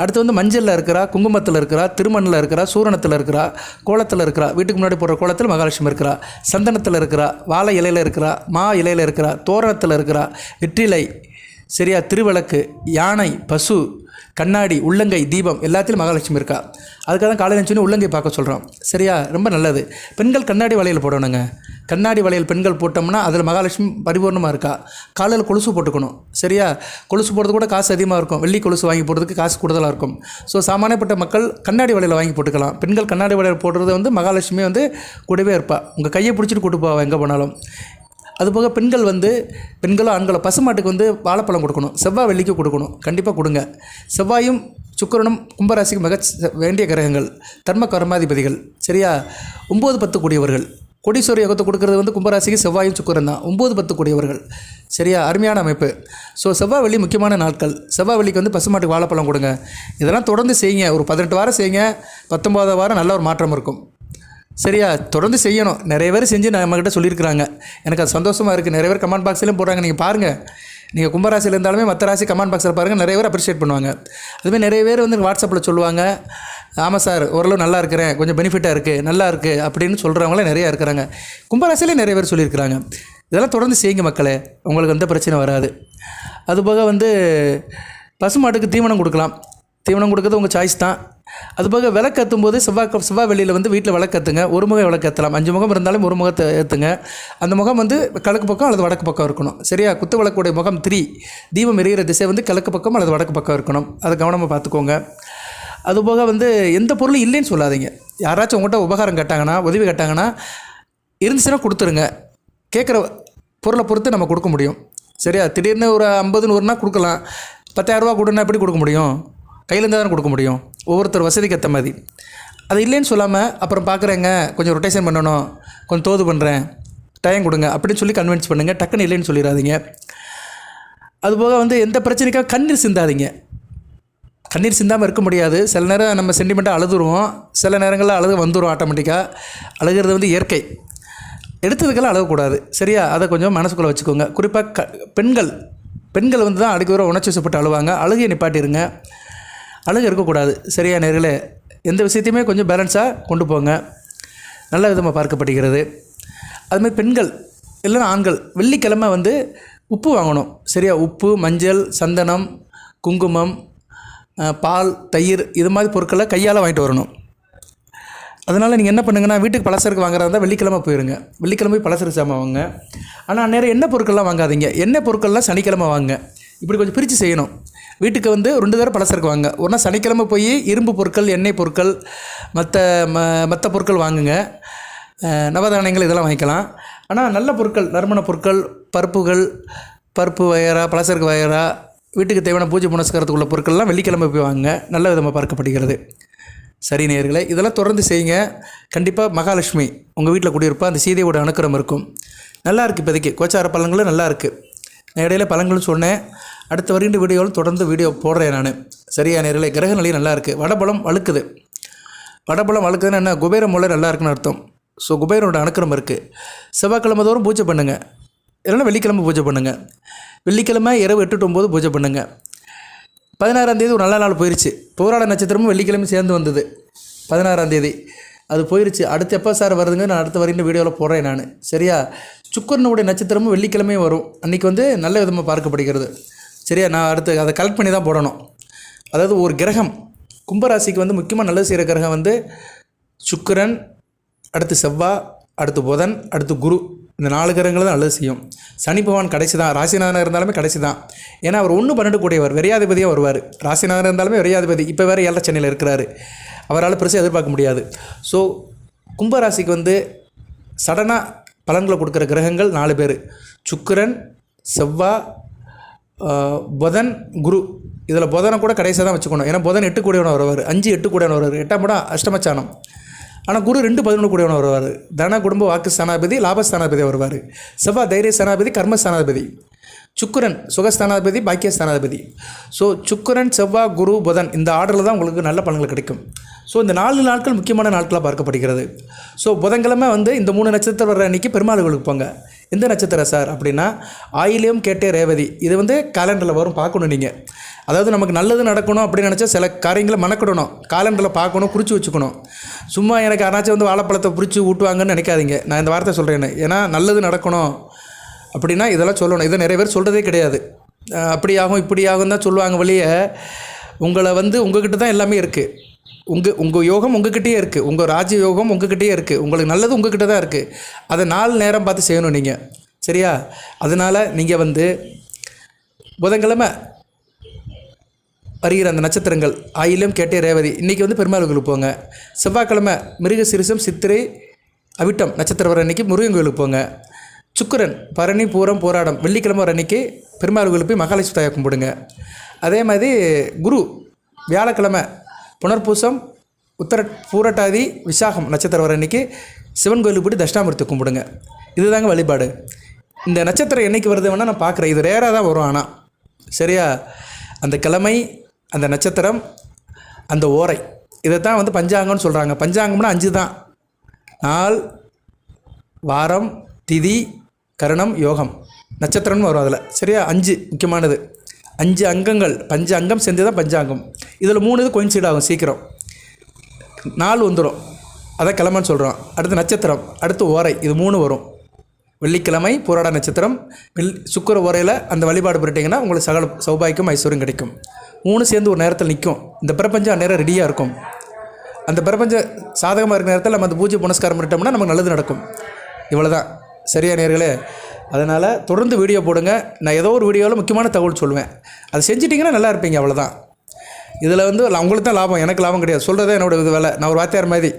அடுத்து வந்து மஞ்சளில் இருக்கிறா குங்குமத்தில் இருக்கிறா திருமணில் இருக்கிறா சூரணத்தில் இருக்கிறா கோலத்தில் இருக்கிறா வீட்டுக்கு முன்னாடி போடுற கோலத்தில் மகாலட்சுமி இருக்கிறா சந்தனத்தில் இருக்கிறா வாழை இலையில் இருக்கிறா மா இலையில் இருக்கிறா தோரணத்தில் இருக்கிறா வெற்றிலை சரியா? திருவிளக்கு யானை பசு கண்ணாடி உள்ளங்கை தீபம் எல்லாத்திலும் மகாலட்சுமி இருக்கா? அதுக்காக தான் காலையில் சொன்னி உள்ளங்கை பார்க்க சொல்கிறோம் சரியா? ரொம்ப நல்லது. பெண்கள் கண்ணாடி வளையல் போடணுங்க. கண்ணாடி வளையல் பெண்கள் போட்டோம்னா அதில் மகாலட்சுமி பரிபூர்ணமாக இருக்கா? காலையில் கொலுசு போட்டுக்கணும். சரியா? கொலுசு போடுறது கூட காசு அதிகமாக இருக்கும். வெள்ளி கொலுசு வாங்கி போடுறதுக்கு காசு கூடுதலாக இருக்கும். ஸோ சாமானியப்பட்ட மக்கள் கண்ணாடி வளையல் வாங்கி போட்டுக்கலாம். பெண்கள் கண்ணாடி வளையல் போடுறது வந்து மகாலட்சுமி வந்து கூடவே இருப்பாள் உங்கள் கையை பிடிச்சிட்டு கூட்டு போவா எங்கே போனாலும். அதுபோக பெண்கள் வந்து பெண்களோ ஆண்களோ பசுமாட்டுக்கு வந்து வாழைப்பழம் கொடுக்கணும். செவ்வாய் வெள்ளிக்கு கொடுக்கணும். கண்டிப்பாக கொடுங்க. செவ்வாயும் சுக்கரனும் கும்பராசிக்கு மிக வேண்டிய கிரகங்கள். தர்ம கர்மாதிபதிகள். சரியா? ஒம்பது பத்து கூடியவர்கள். கொடீஸ்வர யோகத்தை கொடுக்கறது வந்து கும்பராசிக்கு செவ்வாயும் சுக்கரன் தான். ஒம்பது பத்து கூடியவர்கள். சரியா? அருமையான அமைப்பு. ஸோ செவ்வாய் வெள்ளி முக்கியமான நாட்கள். செவ்வாய் வெள்ளிக்கு வந்து பசுமாட்டுக்கு வாழைப்பழம் கொடுங்க. இதெல்லாம் தொடர்ந்து செய்யுங்க. ஒரு பதினெட்டு வாரம் செய்யுங்க. பத்தொம்போதாவது வாரம் நல்ல ஒரு மாற்றம் இருக்கும். சரியா? தொடர்ந்து செய்யணும். நிறைய பேர் செஞ்சு நம்மக்கிட்ட சொல்லியிருக்கிறாங்க. எனக்கு அது சந்தோஷமாக இருக்குது நிறைய பேர் கமெண்ட் பாக்ஸ்லேயும் போடுறாங்க. நீங்கள் பாருங்கள் நீங்கள் கும்பராசியில் இருந்தாலுமே மற்ற ராசி கமெண்ட் பாக்ஸில் பாருங்கள் நிறைய பேர் அப்ரிஷியேட் பண்ணுவாங்க. அதுமாதிரி நிறைய பேர் வந்து வாட்ஸ்அப்பில் சொல்லுவாங்க. ஆமாம் சார் ஓரளவு நல்லா இருக்கிறேன். கொஞ்சம் பெனிஃபிட்டாக இருக்குது நல்லா இருக்குது அப்படின்னு சொல்கிறவங்களே நிறையா இருக்கிறாங்க. கும்பராசியிலே நிறைய பேர் சொல்லியிருக்கிறாங்க. இதெல்லாம் தொடர்ந்து செய்யுங்க மக்களே. உங்களுக்கு எந்த பிரச்சனை வராது. அதுபோக வந்து பசுமாட்டுக்கு தீவனம் கொடுக்கலாம். தீவனம் கொடுக்கறது உங்கள் சாய்ஸ் தான். அதுபோக விளக்கு ஏற்றும் போது செவ்வாய் செவ்வாய் வெளியில் வந்து வீட்டில் விளக்கு ஒரு முகம் விளக்கு ஏற்றலாம் அஞ்சு முகம் இருந்தாலும் ஒரு முகத்தை ஏற்றுங்க அந்த முகம் வந்து கிழக்கு பக்கம் அல்லது வடக்கு பக்கம் இருக்கணும். சரியா? குத்து விளக்குடைய முகம் த்ரீ. தீபம் எரிகிற திசை வந்து கிழக்கு பக்கம் அல்லது வடக்கு பக்கம் இருக்கணும். அதை கவனமாக பார்த்துக்கோங்க அதுபோக வந்து எந்த பொருளும் இல்லைன்னு சொல்லாதீங்க. யாராச்சும் உங்கள்கிட்ட உபகாரம் கேட்டாங்கன்னா உதவி கேட்டாங்கன்னா இருந்துச்சுன்னா கொடுத்துருங்க. கேட்குற பொருளை பொறுத்து நம்ம கொடுக்க முடியும். சரியா? திடீர்னு ஒரு ஐம்பது நூறுனா கொடுக்கலாம். பத்தாயிரரூபா கொடுன்னா எப்படி கொடுக்க முடியும்? கையிலேருந்து தானே கொடுக்க முடியும்? ஒவ்வொருத்தர் வசதிக்கு ஏற்ற மாதிரி. அது இல்லைன்னு சொல்லாமல் அப்புறம் பார்க்குறேங்க கொஞ்சம் ரொட்டேஷன் பண்ணணும் கொஞ்சம் தோது பண்ணுறேன் டைம் கொடுங்க அப்படின்னு சொல்லி கன்வின்ஸ் பண்ணுங்கள் டக்குன்னு இல்லைன்னு சொல்லிடாதீங்க அதுபோக வந்து எந்த பிரச்சனைக்காக கண்ணீர் சிந்தாதீங்க. கண்ணீர் சிந்தாமல் இருக்க முடியாது. சில நேரம் நம்ம சென்டிமெண்ட்டாக அழுதுருவோம். சில நேரங்களில் அழுது வந்துடும் ஆட்டோமேட்டிக்காக அழுகிறது வந்து இயற்கை. எடுத்ததுக்கெல்லாம் அழகக்கூடாது. சரியா? அதை கொஞ்சம் மனசுக்குள்ளே வச்சுக்கோங்க. குறிப்பாக க பெண்கள். பெண்கள் வந்து தான் அடிக்க உணர்ச்சி வசப்பட்டு அழுவாங்க. அழுகையை நிப்பாட்டிருங்க. அழுகை இருக்கக்கூடாது. சரியா நேர்களே? எந்த விஷயத்தையுமே கொஞ்சம் பேலன்ஸாக கொண்டு போங்க. நல்ல விதமாக பார்க்கப்படுகிறது. அதுமாதிரி பெண்கள் இல்லைன்னா ஆண்கள் வெள்ளிக்கிழமை வந்து உப்பு வாங்கணும். சரியா உப்பு மஞ்சள் சந்தனம் குங்குமம் பால் தயிர் இது மாதிரி பொருட்களை கையால் வாங்கிட்டு வரணும். அதனால் நீங்கள் என்ன பண்ணுங்கன்னா வீட்டுக்கு பலசருக்கு வாங்குறதா இருந்தால் வெள்ளிக்கிழமை போயிருங்க. வெள்ளிக்கிழமை போய் சாமான் வாங்க ஆனால் நேரம் எண்ணெய் பொருட்கள்லாம் வாங்காதீங்க. எண்ணெய் பொருட்கள்லாம் சனிக்கிழமை வாங்க இப்படி கொஞ்சம் பிரித்து செய்யணும். வீட்டுக்கு வந்து ரெண்டு தடவை பலசரக்கு வாங்க ஒரு நாள் சனிக்கிழமை போய் இரும்பு பொருட்கள் எண்ணெய் பொருட்கள் மற்ற ம மற்ற பொருட்கள் வாங்குங்க. நவதானியங்கள் இதெல்லாம் வாங்கிக்கலாம். ஆனால் நல்ல பொருட்கள் நறுமண பொருட்கள் பருப்புகள் பருப்பு வயரா பலசரக்கு வயரா வீட்டுக்கு தேவையான பூஜை புனஸ்காரத்துக்குள்ள பொருட்கள்லாம் வெள்ளிக்கிழமை போய் வாங்க நல்ல விதமாக பார்க்கப்படுகிறது. சரி நேயர்களே இதெல்லாம் தொடர்ந்து செய்யுங்க. கண்டிப்பாக மகாலட்சுமி உங்கள் வீட்டில் குடியிருப்பா. அந்த சீதையோட அனுக்கிரம் இருக்கும். நல்லா இருக்குது இப்போதைக்கு. கோச்சார பழங்களும் நல்லா இருக்குது நான் இடையில பழங்கள் சொன்னேன். அடுத்த வருகின்ற வீடியோவில் தொடர்ந்து வீடியோ போடுறேன் நான். சரியா நேரில் கிரக நிலையும் நல்லா இருக்குது வடபலம் வழுக்குது. வடபலம் வழுக்குதுன்னா என்ன? குபேர மூலை நல்லா இருக்குன்னு அர்த்தம். ஸோ குபேரனோட அனுக்கிரம் இருக்குது செவ்வாய்க்கிழமை தோறும் பூஜை பண்ணுங்கள் இல்லைன்னா வெள்ளிக்கிழமை பூஜை பண்ணுங்கள் வெள்ளிக்கிழமை இரவு எட்டு ஒம்பது பூஜை பண்ணுங்கள் பதினாறாம் தேதி ஒரு நல்ல நாள் போயிருச்சு. போராட நட்சத்திரமும் வெள்ளிக்கிழமை சேர்ந்து வந்தது. பதினாறாம் தேதி. அது போயிருச்சு. அடுத்து எப்போ சார் வருதுங்க? நான் அடுத்த வரைக்கும் வீடியோவில் போடுறேன் நான். சரியா? சுக்கரனுடைய நட்சத்திரமும் வெள்ளிக்கிழமையும் வரும். அன்றைக்கி வந்து நல்ல விதமாக பார்க்கப்படுகிறது. சரியா? நான் அடுத்து அதை கலெக்ட் பண்ணி தான் போடணும். அதாவது ஒரு கிரகம் கும்பராசிக்கு வந்து முக்கியமாக நல்லது செய்கிற கிரகம் வந்து சுக்கிரன் அடுத்து செவ்வாய் அடுத்து புதன் அடுத்து குரு. இந்த நாலு கிரகங்கள் தான் நல்லது செய்யும். சனி பகவான் கடைசி தான். ராசிநாதனாக இருந்தாலுமே கடைசி தான். ஏன்னா அவர் ஒன்று பன்னெண்டு கூடியவர் விரையாதிபதியாக வருவார். ராசிநாதனாக இருந்தாலுமே விரையாதிபதி. இப்போ வேறு ஏழரை சென்னையில் இருக்கிறாரு. அவரால் பெருசாக எதிர்பார்க்க முடியாது. ஸோ கும்பராசிக்கு வந்து சடனாக பலன்களை கொடுக்குற கிரகங்கள் நாலு பேர். சுக்கரன் செவ்வாய் புதன் குரு. இதில் புதனை கூட கடைசியாக தான் வச்சுக்கணும். ஏன்னா புதன் எட்டு கூடியவன் வருவார். அஞ்சு எட்டு கூடியவன் வருவார். எட்டாம் படம் அஷ்டமச்சானம். ஆனால் குரு ரெண்டு பதினொன்று கூடியவன் வருவார். தன குடும்ப வாக்கு ஸ்தானாதிபதி லாபஸ்தானாபதி வருவார். செவ்வாய் தைரிய ஸ்தானாதிபதி கர்மஸ்தானாதிபதி சுக்கரன் சுகஸ்தானாதிபதி பாக்கியஸ்தானாதிபதி. ஸோ சுக்கரன் செவ்வாய் குரு புதன் இந்த ஆர்டரில் தான் உங்களுக்கு நல்ல பலன்கள் கிடைக்கும். ஸோ இந்த நாலு நாட்கள் முக்கியமான நாட்களாக பார்க்கப்படுகிறது. ஸோ புதன்கிழமை வந்து இந்த மூணு நட்சத்திரம் வர அன்றைக்கி பெருமாள் கோவிலுக்கு போங்க. எந்த நட்சத்திரம் சார் அப்படின்னா ஆயிலியம் கேட்டே ரேவதி. இது வந்து கேலண்டரில் வரும் பார்க்கணும் நீங்கள் அதாவது நமக்கு நல்லது நடக்கணும் அப்படின்னு நினச்சா சில காரியங்களை மனக்கிடணும். காலண்டரில் பார்க்கணும் குறித்து வச்சுக்கணும். சும்மா எனக்கு யாராச்சும் வந்து வாழைப்பழத்தை பிடிச்சி ஊட்டுவாங்கன்னு நினைக்காதீங்க. நான் இந்த வார்த்தை சொல்கிறேன்னு ஏன்னா நல்லது நடக்கணும். அப்படின்னா இதெல்லாம் சொல்லணும். இதை நிறைய பேர் சொல்கிறதே கிடையாது. அப்படியாகும் இப்படியாகும் தான் சொல்லுவாங்க வழியே உங்களை வந்து உங்ககிட்ட தான் எல்லாமே இருக்குது உங்கள் உங்கள் யோகம் உங்ககிட்டயே இருக்குது உங்கள் ராஜ யோகம் உங்ககிட்டயே இருக்குது உங்களுக்கு நல்லது உங்ககிட்ட தான் இருக்குது அதை நாலு நேரம் பார்த்து செய்யணும் நீங்கள் சரியா? அதனால் நீங்கள் வந்து புதன்கிழமை வருகிற அந்த நட்சத்திரங்கள் ஆயிலும் கேட்டே ரேவதி இன்றைக்கி வந்து பெருமாள் கோயிலுக்கு போங்க. செவ்வாய்க்கிழமை மிருக சிறுசம் சித்திரை அவிட்டம் நட்சத்திரம் வர அன்னைக்கு முருகன் கோயிலுக்கு போங்க. சுக்கிரன் பரணி பூரம் போராடம் வெள்ளிக்கிழமை வர அன்னைக்கு பெருமாள் கோயிலுக்கு போய் மகாலட்சுமி தாயை கும்பிடுங்க. அதே மாதிரி குரு வியாழக்கிழமை புனர்பூசம் உத்தர பூரட்டாதி விசாகம் நட்சத்திரம் வர அன்னைக்கு சிவன் கோயிலுக்கு போய் தட்சிணாமூர்த்தி கும்பிடுங்க. இதுதாங்க வழிபாடு. இந்த நட்சத்திரம் என்னைக்கு வருது வேணால் நான் பார்க்குறேன். இது ரேராக தான் வரும் ஆனால் சரியா? அந்த கிழமை அந்த நட்சத்திரம் அந்த ஓரை. இதை தான் வந்து பஞ்சாங்கம்னு சொல்கிறாங்க பஞ்சாங்கம்னா அஞ்சு தான் நாள் வாரம் திதி கரணம் யோகம். நட்சத்திரம்னு வரும் அதில். சரியா? அஞ்சு முக்கியமானது. அஞ்சு அங்கங்கள் பஞ்ச அங்கம் சேர்ந்து தான் பஞ்சாங்கம். இதில் மூணு இது coincide ஆகும் சீக்கிரம். நாள் வந்துடும் அதான் கிழமைன்னு சொல்கிறோம் அடுத்து நட்சத்திரம் அடுத்து ஓரை. இது மூணு வரும். வெள்ளிக்கிழமை போராட நட்சத்திரம். வெள் சுக்கர ஓரையில் அந்த வழிபாடு பண்ணிட்டீங்கன்னா உங்களுக்கு சகல சௌபாய்க்கும் ஐஸ்வர்யம் கிடைக்கும். மூணு சேர்ந்து ஒரு நேரத்தில் நிற்கும் இந்த பிரபஞ்சம் அந்நேரம் ரெடியாக இருக்கும். அந்த பிரபஞ்சம் சாதகமாக இருக்கிற நேரத்தில் நம்ம அந்த பூஜை புனஸ்காரம் பண்ணிட்டோம்னா நமக்கு நல்லது நடக்கும். இவ்வளோ தான் சரியா நேர்களே? அதனால் தொடர்ந்து வீடியோ போடுங்க. நான் ஏதோ ஒரு வீடியோவில் முக்கியமான தகவல் சொல்லுவேன். அதை செஞ்சிட்டிங்கன்னா நல்லா இருப்பீங்க அவ்வளோதான் இதில் வந்து ல- உங்களுக்கு தான் லாபம் எனக்கு லாபம் கிடையாது. சொல்கிறதே என்னோட இது வேலை. நான் ஒரு வாத்தியார் மாதிரி.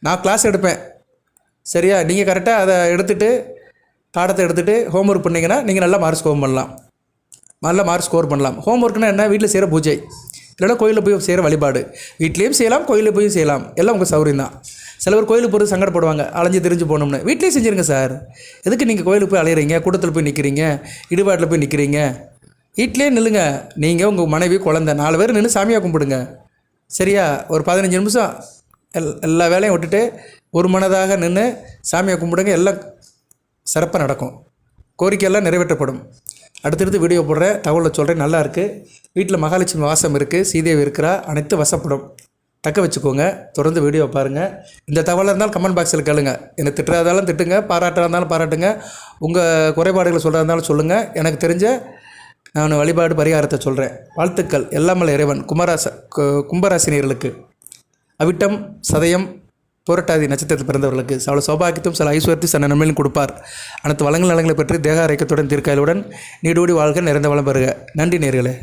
நான் கிளாஸ் எடுப்பேன். சரியா? நீங்கள் கரெக்டாக அதை எடுத்துகிட்டு பாடத்தை எடுத்துகிட்டு ஹோம்ஒர்க் பண்ணிங்கன்னா நீங்கள் நல்லா மார்க் ஸ்கோர் பண்ணலாம். நல்ல மார்க் ஸ்கோர் பண்ணலாம். ஹோம் ஒர்க்னால் என்ன? வீட்டில் செய்கிற பூஜை. இல்லைன்னா கோயிலில் போய் செய்கிற வழிபாடு. வீட்லேயும் செய்யலாம் கோயிலில் போய் செய்யலாம். எல்லாம் உங்கள் சௌரியம் தான் சில பேர் கோயிலுக்கு போகிறது சங்கடப்படுவாங்க. அலைஞ்சு தெரிஞ்சு போகணும்னு. வீட்லேயே செஞ்சுருங்க சார். எதுக்கு நீங்கள் கோயிலுக்கு போய் அலையிறீங்க? கூட்டத்தில் போய் நிற்கிறீங்க இடுபாட்டில் போய் நிற்கிறீங்க வீட்லேயே நில்லுங்க. நீங்கள் உங்கள் மனைவி குழந்தை நாலு பேர் நின்று சாமியாக கும்பிடுங்க. சரியா? ஒரு பதினஞ்சு நிமிஷம் எல் எல்லா வேலையும் விட்டுட்டு ஒரு மனதாக நின்று சாமியை கும்பிடுங்க. எல்லாம் சிறப்பாக நடக்கும். கோரிக்கையெல்லாம் நிறைவேற்றப்படும். அடுத்தடுத்து வீடியோ போடுறேன். தகவலை சொல்கிறேன் நல்லா இருக்குது வீட்டில் மகாலட்சுமி வாசம் இருக்குது சீதேவி இருக்கிறா. அனைத்து வசப்படும். தக்க வச்சுக்கோங்க. தொடர்ந்து வீடியோ பாருங்கள் இந்த தகவலாக இருந்தாலும் கமெண்ட் பாக்ஸில் கேளுங்க. என்னை திட்டுறதாலும் திட்டுங்க பாராட்டாக இருந்தாலும் பாராட்டுங்க. உங்கள் குறைபாடுகளை சொல்கிறதா இருந்தாலும் சொல்லுங்கள் எனக்கு தெரிஞ்ச நான் வழிபாடு பரிகாரத்தை சொல்கிறேன் வாழ்த்துக்கள். எல்லாமல்ல இறைவன். குமராச கும்பராசினியர்களுக்கு. அவிட்டம் சதயம் புரட்டாதி நட்சத்திரத்தில் பிறந்தவர்களுக்கு சகல சௌபாகியத்தும் சில ஐஸ்வர்த்தி சன நன்மையிலும் கொடுப்பார். அனைத்து வளங்கள் நலங்களை பற்றி தேக ஆரோக்கியத்துடன் தீர்க்காயலுடன் நீடோடி வாழ்க நிறைந்த வளம் பெறுக. நன்றி நேர்களே.